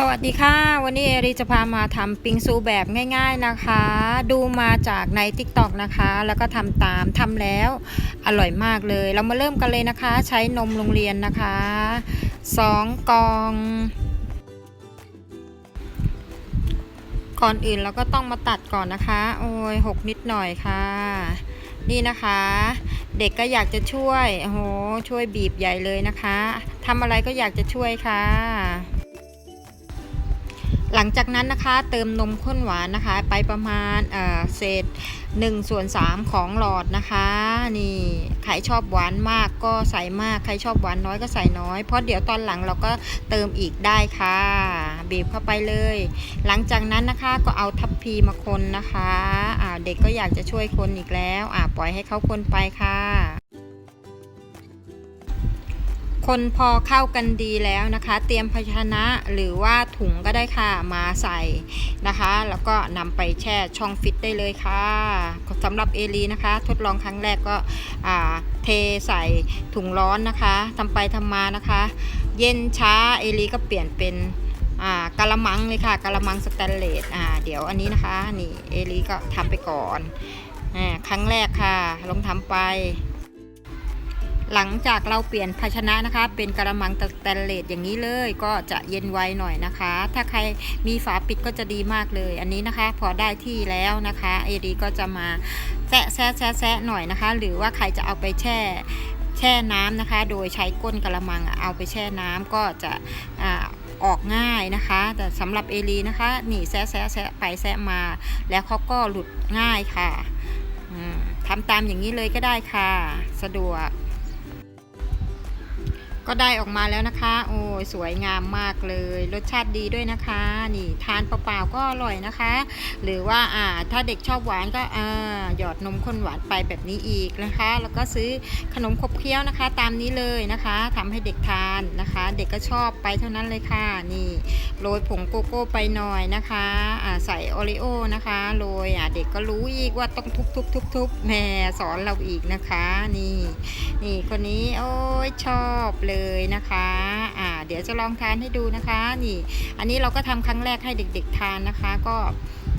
สวัสดีค่ะ วันนี้เอริจะพามาทำปิงซูแบบง่าย ๆนะคะ ดูมาจากใน t ิ k t o k นะคะ แล้วก็ทำตามทำแล้วอร่อยมากเลย เรามาเริ่มกันเลยนะคะ ใช้นมโรงเรียนนะคะ 2 กอง ก่อนอื่นเราก็ต้องมาตัดก่อนนะคะ โอ้ยหกนิดหน่อยค่ะ นี่นะคะ เด็กก็อยากจะช่วยโอ้โหช่วยบีบใหญ่เลยนะคะทำอะไรก็อยากจะช่วยค่ะ หลังจากนั้นนะคะเติมนมข้นหวานนะคะ ไปประมาณเเศษ1ส่วน3ของหลอดนะคะ นี่ใครชอบหวานมากก็ใส่มาก ใครชอบหวานน้อยก็ใส่น้อย เพราะเดี๋ยวตอนหลังเราก็เติมอีกได้ค่ะ บีบเข้าไปเลย หลังจากนั้นนะคะก็เอาทัพพีมาคนนะคะะเด็กก็อยากจะช่วยคนอีกแล้วปล่อยให้เขาคนไปค่ะ คนพอเข้ากันดีแล้วนะคะ เตรียมภาชนะหรือว่าถุงก็ได้ค่ะมาใส่นะคะ แล้วก็นำไปแช่ช่องฟิตได้เลยค่ะสำหรับเอลีนะคะ ทดลองครั้งแรกก็เทใส่ถุงร้อนนะคะทำไปทำมานะคะ เย็นช้าเอลีก็เปลี่ยนเป็นกะละมังเลยค่ะกะละมังสแตนเลสเดี๋ยวอันนี้นะคะ นี่เอลีก็ทำไปก่อนอครั้งแรกค่ะ ลองทำไป หลังจากเราเปลี่ยนภาชนะนะคะ เป็นกระมังสแตนเลสอย่างนี้เลย ก็จะเย็นไวหน่อยนะคะ ถ้าใครมีฝาปิดก็จะดีมากเลย อันนี้นะคะ พอได้ที่แล้วนะคะเอดีก็จะมาแซะแซะแซะแซะหน่อยนะคะ หรือว่าใครจะเอาไปแช่แช่น้ำนะคะ โดยใช้ก้นกระมังเอาไปแช่น้ำก็จะออกง่ายนะคะ แต่สำหรับเอลีนะคะหนีแซะแซะแซะไปแซะมา แล้วเขาก็หลุดง่ายค่ะทำตามอย่างนี้เลยก็ได้ค่ะ สะดวก ก็ได้ออกมาแล้วนะคะ โอ้ยสวยงามมากเลย รสชาติดีด้วยนะคะ นี่ทานเปล่าๆก็อร่อยนะคะ หรือว่าอ่าถ้าเด็กชอบหวานก็อ่าหยอดนมข้นหวานไปแบบนี้อีกนะคะ แล้วก็ซื้อขนมขบเคี้ยวนะคะ ตามนี้เลยนะคะทำให้เด็กทานนะคะ เด็กก็ชอบไปเท่านั้นเลยค่ะ นี่โรยผงโกโก้ไปหน่อยนะคะอ่าใส่โอริโอนะคะโรยอ่าเด็กก็รู้อีกว่าต้องทุบๆๆๆแม่สอนเราอีกนะคะ นี่ นี่คนนี้โอ้ยชอบเลยเลยนะคะอ่าเดี๋ยวจะลองทานให้ดูนะคะ นี่ อันนี้เราก็ทำครั้งแรกให้เด็ก ๆ ทานนะคะ ก็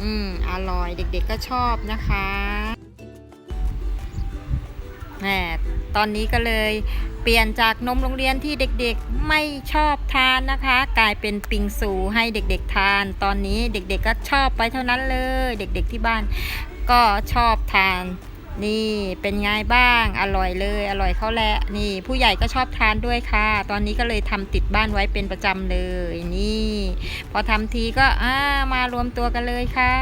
อืมอร่อยเด็กๆก็ชอบนะคะแหมตอนนี้ก็เลยเปลี่ยนจากนมโรงเรียนที่เด็กๆไม่ชอบทานนะคะ กลายเป็นปิงซูให้เด็กๆทาน ตอนนี้เด็กๆก็ชอบไปเท่านั้นเลย เด็กๆที่บ้านก็ชอบทาน นี่เป็นไงบ้างอร่อยเลย อร่อยเขาแหละนี่ ผู้ใหญ่ก็ชอบทานด้วยค่ะ ตอนนี้ก็เลยทำติดบ้านไว้เป็นประจำเลยนี่ พอทำทีก็อ่ามารวมตัวกันเลยค่ะ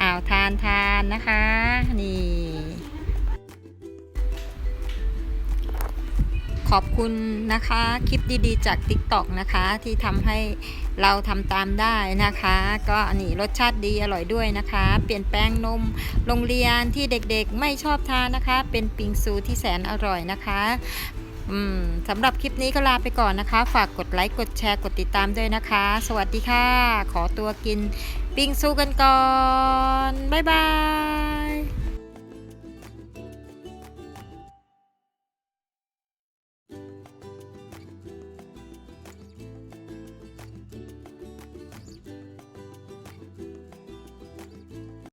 อ้าวทานทานนะคะ นี่ อบคุณนะคะคลิปดีๆจาก TikTok นะคะที่ทำให้เราทำตามได้นะคะ ก็นี่รสชาติดีอร่อยด้วยนะคะ เปลี่ยนแปลงนมโรงเรียนที่เด็กๆไม่ชอบทานนะคะ เป็นปิงซูที่แสนอร่อยนะคะสำหรับคลิปนี้ก็ลาไปก่อนนะคะ ฝากกดไลค์กดแชร์กดติดตามด้วยนะคะ สวัสดีค่ะ ขอตัวกินปิงซูกันก่อน บ๊ายบาย